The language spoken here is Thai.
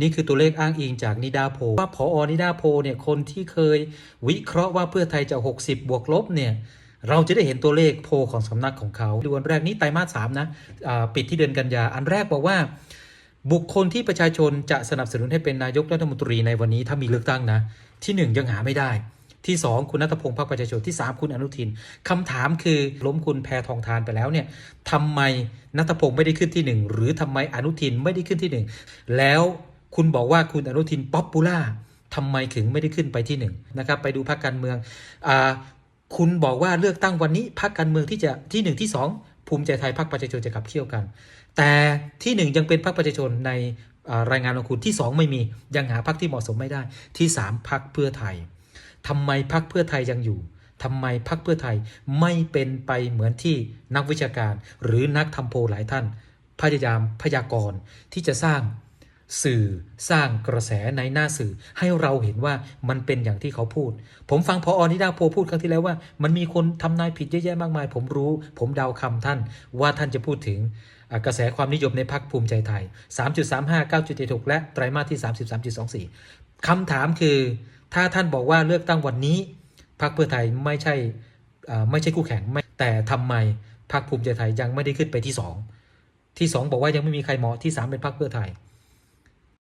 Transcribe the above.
นี่คือตัวเลขอ้างอิงจากนิดาโพลว่าพออนิดาโพลเนี่ยคนที่เคยวิเคราะห์ว่าเพื่อไทยจะ 60 บวกลบเนี่ยเราจะได้เห็นตัวเลขโพลของสำนักของเขาดูอันแรกนี้ไตรมาสสามนะปิดที่เดือนกันยาอันแรกบอกว่า บุคคลที่ประชาชนจะสนับสนุนให้เป็นนายกรัฐมนตรีในวันนี้ถ้ามีเลือกตั้งนะ ที่หนึ่งยังหาไม่ได้ที่สองคุณนัทพงศ์พรรคประชาชนที่สามคุณอนุทินคำถามคือล้มคุณแพทองทานไปแล้วเนี่ยทำไมนัทพงศ์ไม่ได้ขึ้นที่หนึ่งหรือทำไมอนุทินไม่ได้ขึ้นที่หนึ่งแล้ว คุณบอกว่าคุณอนุทินป๊อปปูล่าทำไมถึงไม่ได้ขึ้นไปที่หนึ่งนะครับไปดูพรรคการเมืองอคุณบอกว่าเลือกตั้งวันนี้พรรคการเมืองที่จะที่หนึ่งที่สองภูมิใจไทยพรรคประชาชนจะขับเคี่ยวกัน แต่ที่หนึ่งยังเป็นพรรคประชาชนในรายงานของคุณที่สองไม่มียังหาพรรคที่เหมาะสมไม่ได้ ที่สามพรรคเพื่อไทยทำไมพรรคเพื่อไทยยังอยู่ทำไมพรรคเพื่อไทยไม่เป็นไปเหมือนที่นักวิชาการ หรือนักทำโพหลายท่าน พยายามพยากรณ์ที่จะสร้าง สื่อสร้างกระแสในหน้าสื่อ ให้เราเห็นว่ามันเป็นอย่างที่เขาพูด ผมฟังพออนิดาโพพูดครั้งที่แล้วว่า มันมีคนทำนายผิดเยอะแยะมากมาย ผมรู้ ผมเดาคำท่านว่าท่านจะพูดถึงกระแสความนิยมในพรรคภูมิใจไทย 3.35 9.76 และไตรมาสที่ 33.24 คำถามคือ ถ้าท่านบอกว่าเลือกตั้งวันนี้พรรคเพื่อไทยไม่ใช่ไม่ใช่คู่แข่งแต่ทำไมพรรคภูมิใจไทยยังไม่ได้ขึ้นไปที่สองที่ 2 บอกว่ายังไม่มีใครเหมาะที่ 3 เป็นพรรคเพื่อไทย